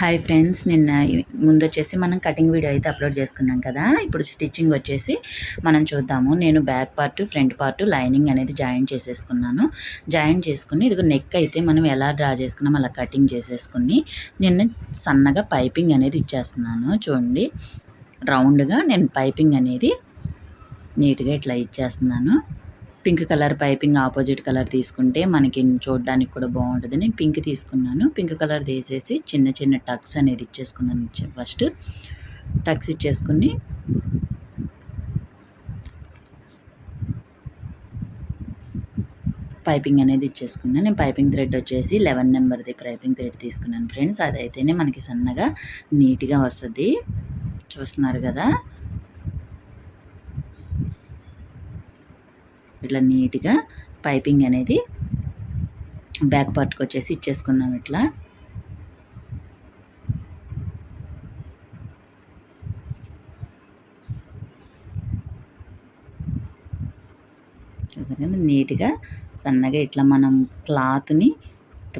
Hi friends నిన్న ముందు వచ్చేసి మనం కటింగ్ వీడియో అయితే అప్లోడ్ చేసుకున్నాం కదా. ఇప్పుడు స్టిచ్చింగ్ వచ్చేసి మనం చూద్దాము. నేను back part front part lining అనేది జాయిన్ చేసేసుకున్నాను. జాయిన్ చేసుకుని ఇది నెక్ అయితే మనం ఎలా డ్రా చేసుకున్నాం? అలా కటింగ్ చేసేసుకుని నిన్న సన్నగా పైపింగ్ అనేది ఇచ్చేస్తున్నాను. చూడండి రౌండ్గా నేను పైపింగ్ అనేది నీట్గా ఇట్లా ఇచ్చేస్తున్నాను. Pink colour piping opposite colour తీసుకుంటే మనకి చూడడానికి కూడా బాగుంటుంది నేను పింక్ తీసుకున్నాను. పింక్ కలర్ తీసేసి చిన్న చిన్న టక్స్ అనేది ఇచ్చేసుకున్నాను ఫస్ట్. టక్స్ ఇచ్చేసుకుని పైపింగ్ అనేది ఇచ్చేసుకున్నాను. నేను పైపింగ్ థ్రెడ్ వచ్చేసి లెవెన్ నెంబర్ది పైపింగ్ థ్రెడ్ తీసుకున్నాను ఫ్రెండ్స్. అదైతేనే మనకి సన్నగా నీట్గా వస్తుంది. చూస్తున్నారు కదా? ఇట్లా నీట్గా పైపింగ్ అనేది బ్యాక్ పార్ట్కి వచ్చేసి ఇచ్చేసుకుందాం ఇట్లా. చూసారు కదా నీట్గా సన్నగా ఇట్లా మనం క్లాత్ని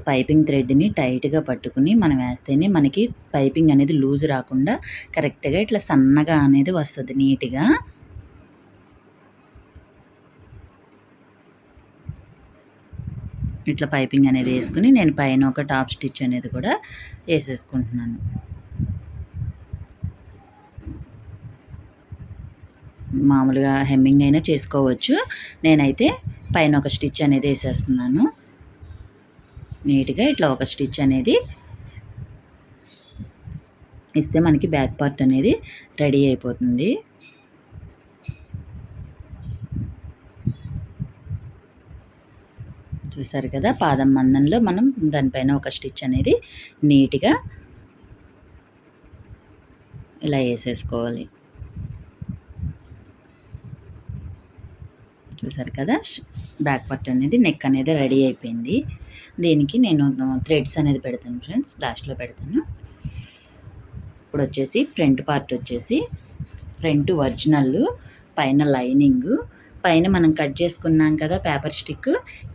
పైపింగ్ థ్రెడ్ని టైట్గా పట్టుకుని మనం వేస్తేనే మనకి పైపింగ్ అనేది లూజ్ రాకుండా కరెక్ట్గా ఇట్లా సన్నగా అనేది వస్తుంది నీట్గా. ఇట్లా పైపింగ్ అనేది వేసుకుని నేను పైన ఒక టాప్ స్టిచ్ అనేది కూడా వేసేసుకుంటున్నాను. మామూలుగా హెమ్మింగ్ అయినా చేసుకోవచ్చు. నేనైతే పైన ఒక స్టిచ్ అనేది వేసేస్తున్నాను. నీట్గా ఇట్లా ఒక స్టిచ్ అనేది ఇస్తే మనకి బ్యాక్ పార్ట్ అనేది రెడీ అయిపోతుంది. చూసారు కదా పాదం మందంలో మనం దానిపైన ఒక స్టిచ్ అనేది నీట్గా ఇలా వేసేసుకోవాలి. చూసారు కదా బ్యాక్ పార్ట్ అనేది నెక్ అనేది రెడీ అయిపోయింది. దీనికి నేను థ్రెడ్స్ అనేది పెడతాను ఫ్రెండ్స్ లాస్ట్లో పెడతాను. ఇప్పుడు వచ్చేసి ఫ్రంట్ పార్ట్ వచ్చేసి ఫ్రంట్ ఒరిజినల్ పైన లైనింగు పైన మనం కట్ చేసుకున్నాం కదా పేపర్ స్టిక్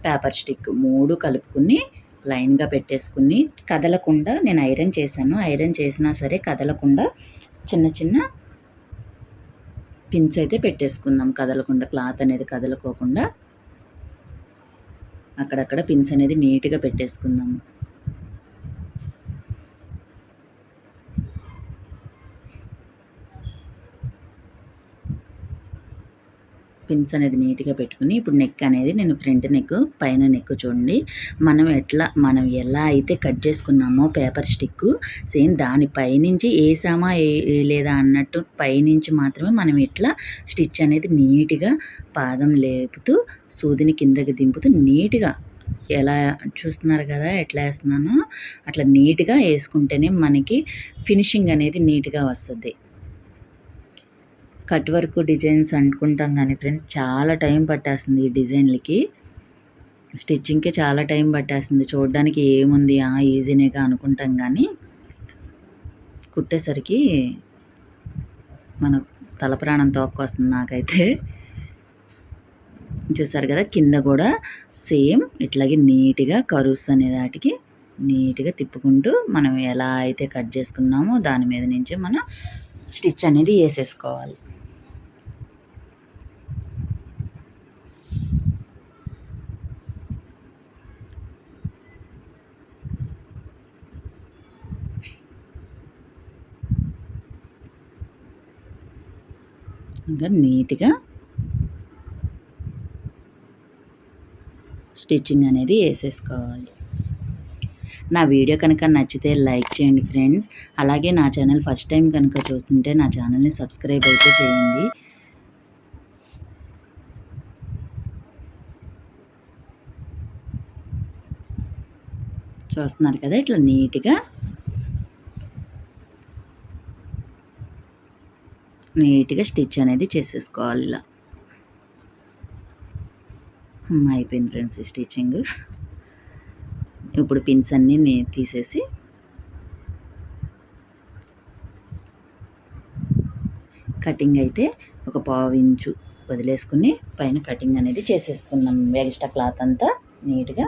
పేపర్ స్టిక్ మూడు కలుపుకుని లైన్గా పెట్టేసుకుని కదలకుండా నేను ఐరన్ చేశాను. ఐరన్ చేసినా సరే కదలకుండా చిన్న చిన్న పిన్స్ అయితే పెట్టేసుకుందాం. కదలకుండా క్లాత్ అనేది కదలకోకుండా అక్కడక్కడ పిన్స్ అనేది నీట్గా పెట్టేసుకుందాము పిన్స్ అనేది నీట్గా పెట్టుకుని ఇప్పుడు నెక్ అనేది నేను ఫ్రంట్ నెక్ పైన నెక్ చూడండి. మనం ఎట్లా మనం ఎలా అయితే కట్ చేసుకున్నామో పేపర్ స్టిక్ సేమ్ దాని పైనుంచి వేసామా లేదా అన్నట్టు పైనుంచి మాత్రమే మనం ఇట్లా స్టిచ్ అనేది నీట్గా పాదం లేపుతూ సూదిని కిందకి దింపుతూ నీట్గా ఎలా చూస్తున్నారు కదా ఎట్లా వేస్తున్నానో అట్లా నీట్గా వేసుకుంటేనే మనకి ఫినిషింగ్ అనేది నీట్గా వస్తుంది. కట్ వర్క్ డిజైన్స్ అనుకుంటాం కానీ ఫ్రెండ్స్ చాలా టైం పట్టేస్తుంది ఈ డిజైన్లకి. స్టిచ్చింగ్కి చాలా టైం పట్టేస్తుంది. చూడడానికి ఏముంది? ఈజీనేగా అనుకుంటాం కానీ కుట్టేసరికి మన తల ప్రాణం తోక్కొస్తుంది నాకైతే. చూసారు కదా కింద కూడా సేమ్ ఇట్లాగే నీట్గా కరుస్ అనే దాటికి నీట్గా తిప్పుకుంటూ మనం ఎలా అయితే కట్ చేసుకున్నామో దాని మీద నుంచి మనం స్టిచ్ అనేది వేసేసుకోవాలి. ఇంకా నీట్గా? స్టిచ్చింగ్ అనేది వేసేసుకోవాలి. నా వీడియో కనుక నచ్చితే లైక్ చేయండి ఫ్రెండ్స్. అలాగే నా ఛానల్ ఫస్ట్ టైం కనుక చూస్తుంటే నా ఛానల్ని సబ్స్క్రైబ్ అయితే చేయండి. చూస్తున్నారు కదా? ఇట్లా నీట్గా నీట్గా స్టిచ్ అనేది చేసేసుకోవాలి ఇలా. అయిపోయింది ఫ్రెండ్స్ స్టిచ్చింగ్. ఇప్పుడు పిన్స్ అన్నీ తీసేసి కటింగ్ అయితే ఒక పావు ఇంచు వదిలేసుకుని పైన కటింగ్ అనేది చేసేసుకున్నాం ఎక్స్ట్రా క్లాత్ అంతా నీట్గా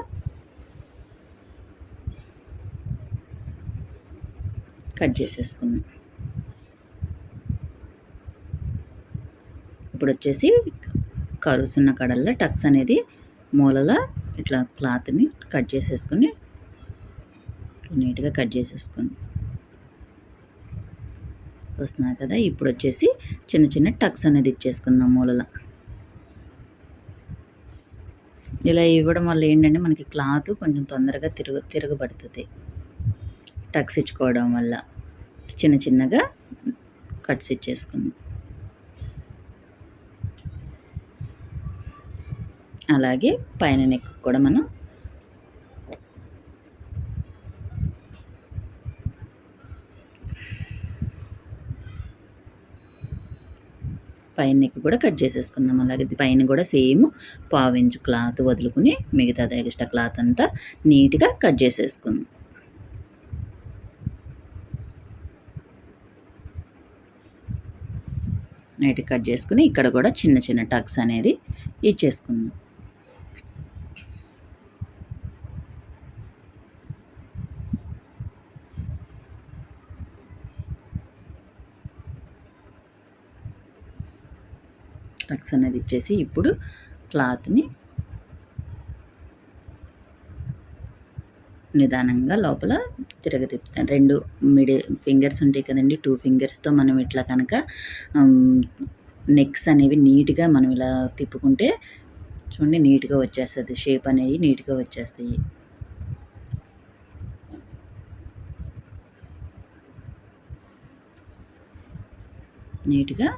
కట్ చేసేసుకున్నాం ఇప్పుడు వచ్చేసి కరుసున్న కడల్లో టక్స్ అనేది మూలల ఇట్లా క్లాత్ని కట్ చేసేసుకుని నీట్గా కట్ చేసేసుకుని వస్తున్నాయి కదా ఇప్పుడు వచ్చేసి చిన్న చిన్న టక్స్ అనేది ఇచ్చేసుకుందాం మూలల. ఇలా ఇవ్వడం వల్ల ఏంటంటే మనకి క్లాత్ కొంచెం తొందరగా తిరుగు తిరగబడుతుంది. టక్స్ ఇచ్చుకోవడం వల్ల చిన్న చిన్నగా కట్స్ ఇచ్చేసుకుందాం. అలాగే పైన నెక్ కూడా మనం పైన నెక్ కూడా కట్ చేసేసుకుందాం. అలాగే పైన కూడా సేమ్ పావించు క్లాత్ వదులుకుని మిగతా ఎక్స్ట్రా క్లాత్ అంతా నీట్గా కట్ చేసేసుకుందాం. నీట్గా కట్ చేసుకుని ఇక్కడ కూడా చిన్న చిన్న టక్స్ అనేది ఇచ్చేసుకుందాం. స్టక్స్ అనేది ఇచ్చేసి ఇప్పుడు క్లాత్ని నిదానంగా లోపల తిరగతిప్పుతాను రెండు మిడి ఫింగర్స్ ఉంటాయి కదండి టూ ఫింగర్స్తో మనం ఇట్లా కనుక నెక్స్ అనేవి నీట్గా మనం ఇలా తిప్పుకుంటే చూడండి నీట్గా వచ్చేస్తుంది షేప్ అనేవి నీట్గా వచ్చేస్తాయి. నీట్గా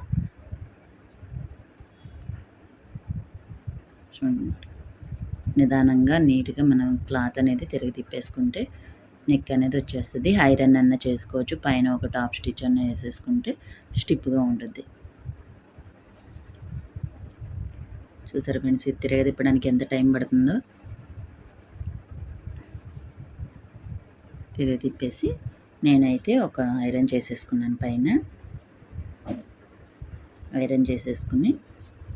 చూడండి. నిదానంగా నీట్గా మనం క్లాత్ అనేది తిరిగి తిప్పేసుకుంటే నెక్ అనేది వచ్చేస్తుంది. ఐరన్ అన్న చేసుకోవచ్చు. పైన ఒక టాప్ స్టిచ్ అన్న వేసేసుకుంటే స్టిప్గా ఉంటుంది చూసారు ఫ్రెండ్స్? ఇది తిరగ తిప్పడానికి ఎంత టైం పడుతుందో? తిరిగి తిప్పేసి నేనైతే ఒక ఐరన్ చేసేసుకున్నాను పైన. ఐరన్ చేసేసుకుని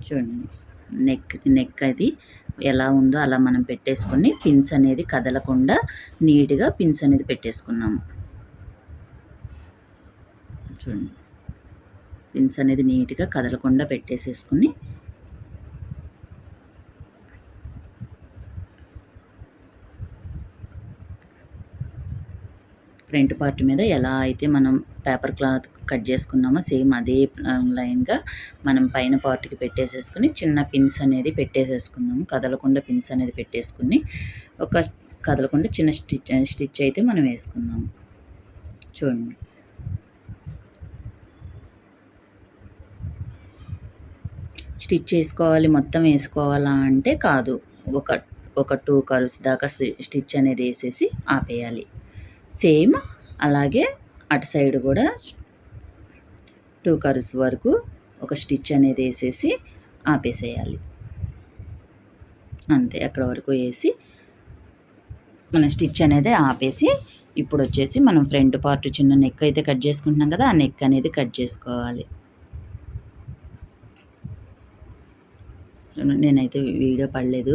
చూడండి. నెక్ నెక్ అది ఎలా ఉందో అలా మనం పెట్టేసుకొని పిన్స్ అనేది కదలకుండా నీట్గా పిన్స్ అనేది పెట్టేసుకున్నాము. చూడండి. పిన్స్ అనేది నీట్గా కదలకుండా పెట్టేసేసుకుని ఫ్రంట్ పార్ట్ మీద ఎలా అయితే మనం పేపర్ క్లాత్ కట్ చేసుకున్నామో సేమ్ అదే లైన్గా మనం పైన పార్ట్కి పెట్టేసేసుకుని చిన్న పిన్స్ అనేది పెట్టేసేసుకుందాము. కదలకుండా పిన్స్ అనేది పెట్టేసుకుని ఒక కదలకుండా చిన్న స్టిచ్ స్టిచ్ అయితే మనం వేసుకుందాము. చూడండి. స్టిచ్ చేసుకోవాలి మొత్తం వేసుకోవాలా అంటే కాదు. ఒక ఒక టూ కరుస్ దాకా స్టిచ్ అనేది వేసేసి ఆపేయాలి. సేమ్ అలాగే అటు సైడ్ కూడా టూ కర్వ్స్ వరకు ఒక స్టిచ్ అనేది వేసేసి ఆపేసేయాలి. అంతే అక్కడ వరకు వేసి మన స్టిచ్ అనేది ఆపేసి ఇప్పుడు వచ్చేసి మనం ఫ్రంట్ పార్ట్ చిన్న నెక్ అయితే కట్ చేసుకుంటున్నాం కదా ఆ నెక్ అనేది కట్ చేసుకోవాలి. నేనైతే వీడియో పడలేదు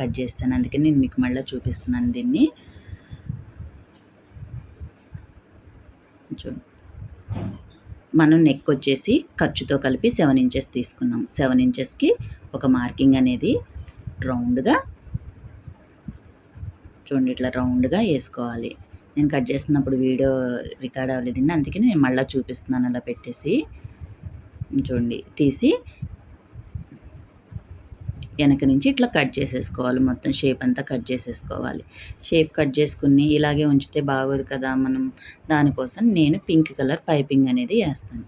కట్ చేస్తాను అందుకే నేను మీకు మళ్ళీ చూపిస్తున్నాను దీన్ని. చూడండి మనం నెక్ వచ్చేసి ఖర్చుతో కలిపి సెవెన్ ఇంచెస్ తీసుకున్నాం. సెవెన్ ఇంచెస్కి ఒక మార్కింగ్ అనేది రౌండ్గా చూడండి ఇట్లా రౌండ్గా వేసుకోవాలి. నేను కట్ చేస్తున్నప్పుడు వీడియో రికార్డ్ అవ్వలేదండి అందుకే నేను మళ్ళీ చూపిస్తున్నాను అలా పెట్టేసి. చూడండి తీసి వెనక నుంచి ఇట్లా కట్ చేసేసుకోవాలి. మొత్తం షేప్ అంతా కట్ చేసేసుకోవాలి. షేప్ కట్ చేసుకుని ఇలాగే ఉంచితే బాగోదు కదా మనం. దానికోసం నేను పింక్ కలర్ పైపింగ్ అనేది వేస్తాను.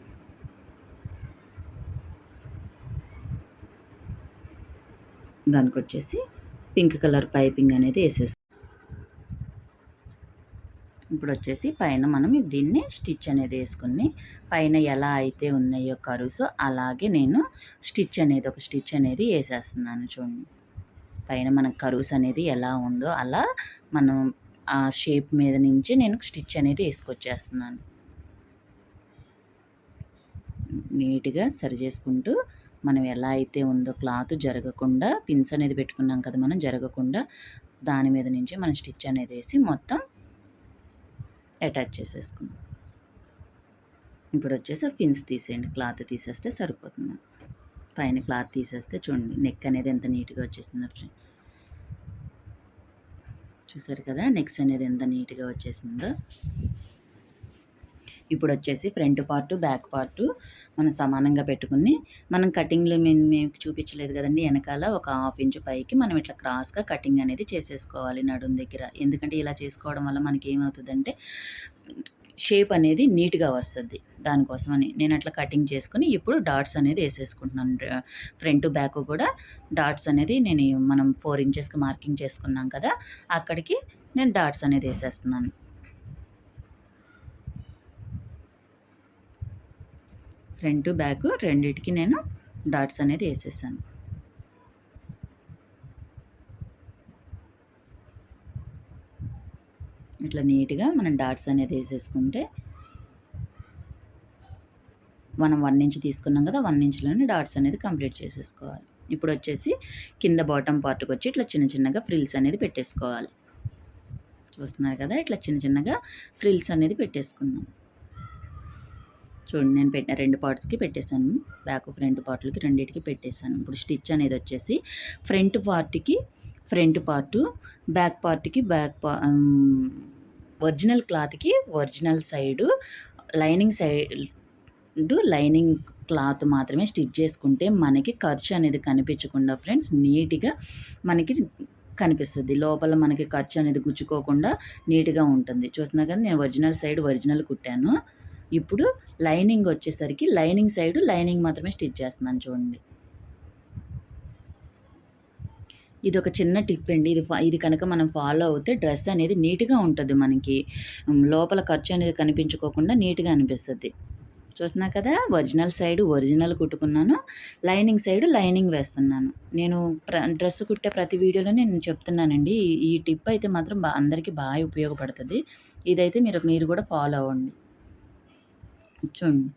దానికి వచ్చేసి పింక్ కలర్ పైపింగ్ అనేది వేసేస్తాను ఇప్పుడు వచ్చేసి పైన మనం దీన్ని స్టిచ్ అనేది వేసుకుని పైన ఎలా అయితే ఉన్నాయో కరువుస్ అలాగే నేను స్టిచ్ అనేది ఒక స్టిచ్ అనేది వేసేస్తున్నాను చూడండి. పైన మనకు కరువుస్ అనేది ఎలా ఉందో అలా మనం ఆ షేప్ మీద నుంచి నేను స్టిచ్ అనేది వేసుకొచ్చేస్తున్నాను నీట్గా సరి చేసుకుంటూ మనం ఎలా అయితే ఉందో క్లాత్ జరగకుండా పిన్స్ అనేది పెట్టుకున్నాం కదా మనం జరగకుండా దాని మీద నుంచి మనం స్టిచ్ అనేది వేసి మొత్తం అటాచ్ చేసేసుకుందాం. ఇప్పుడు వచ్చేసి ఫిన్స్ తీసేయండి. క్లాత్ తీసేస్తే సరిపోతుంది. పైన క్లాత్ తీసేస్తే చూడండి నెక్ అనేది ఎంత నీట్గా వచ్చేసిందో ఫ్రెండ్. చూసారు కదా నెక్స్ అనేది ఎంత నీట్గా వచ్చేసిందో. ఇప్పుడు వచ్చేసి ఫ్రంట్ పార్ట్ బ్యాక్ పార్ట్ మనం సమానంగా పెట్టుకుని మనం కటింగ్లు మేము మేము చూపించలేదు కదండి వెనకాల ఒక హాఫ్ ఇంచ్ పైకి మనం ఇట్లా క్రాస్గా కటింగ్ అనేది చేసేసుకోవాలి నడుం దగ్గర. ఎందుకంటే ఇలా చేసుకోవడం వల్ల మనకి ఏమవుతుందంటే షేప్ అనేది నీట్గా వస్తుంది. దానికోసమని నేను అట్లా కటింగ్ చేసుకుని ఇప్పుడు డాట్స్ అనేది వేసేసుకుంటున్నాను. ఫ్రంట్ బ్యాక్ కూడా డాట్స్ అనేది నేను మనం ఫోర్ ఇంచెస్కి మార్కింగ్ చేసుకున్నాం కదా అక్కడికి నేను డాట్స్ అనేది వేసేస్తున్నాను. ఫ్రంట్ బ్యాక్ రెండిటికి నేను డాట్స్ అనేది వేసేసాను. ఇట్లా నీట్గా మనం డాట్స్ అనేది వేసేసుకుంటే మనం వన్ ఇంచ్ తీసుకున్నాం కదా వన్ ఇంచ్లోనే డాట్స్ అనేది కంప్లీట్ చేసేసుకోవాలి. ఇప్పుడు వచ్చేసి కింద బాటమ్ పార్ట్కి వచ్చి ఇట్లా చిన్న చిన్నగా ఫ్రిల్స్ అనేది పెట్టేసుకోవాలి. చూస్తున్నారు కదా ఇట్లా చిన్న చిన్నగా ఫ్రిల్స్ అనేది పెట్టేసుకుందాం చూడండి నేను పెట్టిన రెండు పార్ట్స్కి పెట్టేశాను. బ్యాక్ ఫ్రంట్ పార్ట్లకి రెండింటికి పెట్టేశాను. ఇప్పుడు స్టిచ్ అనేది వచ్చేసి ఫ్రంట్ పార్ట్కి ఫ్రంట్ పార్టు బ్యాక్ పార్ట్కి బ్యాక్ పా ఒరిజినల్ క్లాత్కి original side lining side lining cloth మాత్రమే స్టిచ్ చేసుకుంటే మనకి ఖర్చు అనేది కనిపించకుండా ఫ్రెండ్స్ నీట్గా మనకి కనిపిస్తుంది. లోపల మనకి ఖర్చు అనేది గుచ్చుకోకుండా నీట్గా ఉంటుంది. చూస్తున్నా కానీ నేను ఒరిజినల్ సైడ్ ఒరిజినల్ కుట్టాను. ఇప్పుడు లైనింగ్ వచ్చేసరికి లైనింగ్ సైడ్ లైనింగ్ మాత్రమే స్టిచ్ చేస్తున్నాను చూడండి. ఇది ఒక చిన్న టిప్ అండి. ఇది ఇది కనుక మనం ఫాలో అవుతే డ్రెస్ అనేది నీట్గా ఉంటుంది మనకి. లోపల ఖర్చు అనేది కనిపించుకోకుండా నీట్గా అనిపిస్తుంది. చూస్తున్నా కదా? ఒరిజినల్ సైడ్ ఒరిజినల్ కుట్టుకున్నాను. లైనింగ్ సైడ్ లైనింగ్ వేస్తున్నాను. నేను ప్ర డ్రెస్ కుట్టే ప్రతి వీడియోలో నేను చెప్తున్నానండి. ఈ టిప్ అయితే మాత్రం అందరికీ బాగా ఉపయోగపడుతుంది. ఇదైతే మీరు మీరు కూడా ఫాలో అవ్వండి. చూడండి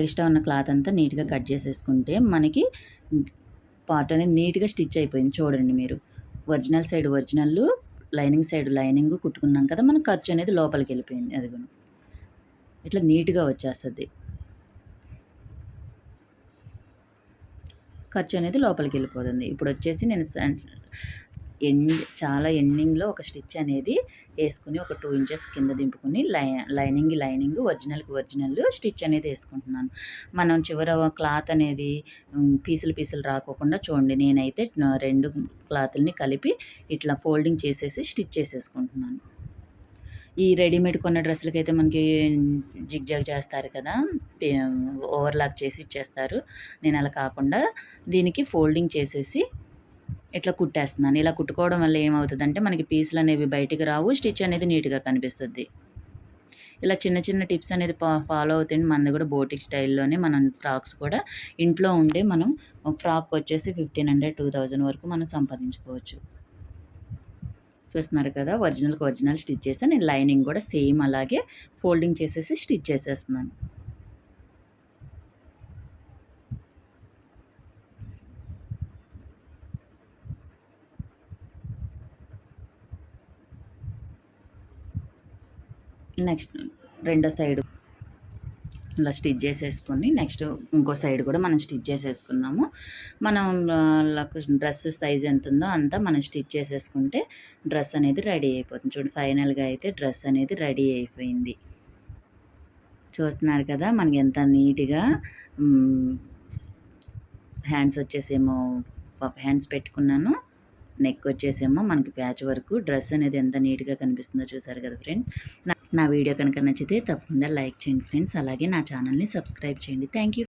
ఎక్స్ట్రా ఉన్న క్లాత్ అంతా నీట్గా కట్ చేసేసుకుంటే మనకి పార్ట్ అనేది నీట్గా స్టిచ్ అయిపోయింది చూడండి మీరు. Original side original lining side lining కుట్టుకున్నాం కదా మన ఖర్చు అనేది లోపలికి వెళ్ళిపోయింది అది ఇట్లా నీట్గా వచ్చేస్తుంది. ఖర్చు అనేది లోపలికి వెళ్ళిపోతుంది. ఇప్పుడు వచ్చేసి నేను ఎండ్ చాలా ఎండింగ్లో ఒక స్టిచ్ అనేది వేసుకుని ఒక టూ ఇంచెస్ కింద దింపుకుని లై లైనింగ్ లైనింగ్ ఒరిజినల్కి ఒరిజినల్ స్టిచ్ అనేది వేసుకుంటున్నాను. మనం చివర క్లాత్ అనేది పీసులు పీసులు రాకోకుండా చూడండి. నేనైతే రెండు క్లాతుల్ని కలిపి ఇట్లా ఫోల్డింగ్ చేసేసి స్టిచ్ చేసేసుకుంటున్నాను. ఈ రెడీమేడ్ కొన్న డ్రెస్సులకి అయితే మనకి జిగ్ జాగ్ చేస్తారు కదా ఓవర్లాక్ చేసి ఇచ్చేస్తారు. నేను అలా కాకుండా దీనికి ఫోల్డింగ్ చేసేసి ఇట్లా కుట్టేస్తున్నాను? ఇలా కుట్టుకోవడం వల్ల ఏమవుతుందంటే మనకి పీసులు అనేవి బయటికి రావు స్టిచ్ అనేది నీట్గా కనిపిస్తుంది. ఇలా చిన్న చిన్న టిప్స్ అనేది ఫాలో అవుతుంది మనది కూడా బోటిక్ స్టైల్లోనే మనం ఫ్రాక్స్ కూడా ఇంట్లో ఉండే మనం ఫ్రాక్ వచ్చేసి ఫిఫ్టీన్ హండ్రెడ్ టూ థౌజండ్ వరకు మనం సంపాదించుకోవచ్చు. చూస్తున్నారు కదా ఒరిజినల్కి ఒరిజినల్ స్టిచ్ చేస్తాను నేను లైనింగ్ కూడా సేమ్ అలాగే ఫోల్డింగ్ చేసేసి స్టిచ్ చేసేస్తున్నాను. నెక్స్ట్ రెండో సైడ్ ఇలా స్టిచ్ చేసేసుకొని నెక్స్ట్ ఇంకో సైడ్ కూడా మనం స్టిచ్ చేసేసుకున్నాము. మనం డ్రెస్ సైజ్ ఎంత ఉందో అంతా మనం స్టిచ్ చేసేసుకుంటే డ్రెస్ అనేది రెడీ అయిపోతుంది. చూడండి ఫైనల్గా అయితే డ్రెస్ అనేది రెడీ అయిపోయింది. చూస్తున్నారు కదా మనకి ఎంత నీట్గా హ్యాండ్స్ వచ్చేసేమో హ్యాండ్స్ పెట్టుకున్నాను. నెక్ వచ్చేసేమో మనకి ప్యాచ్ వరకు. డ్రెస్ అనేది ఎంత నీట్గా కనిపిస్తుందో చూసారు కదా ఫ్రెండ్స్. నా వీడియో కనుక నచ్చితే తప్పకుండా లైక్ చేయండి ఫ్రెండ్స్. అలాగే నా ఛానల్ని సబ్స్క్రైబ్ చేయండి. Thank you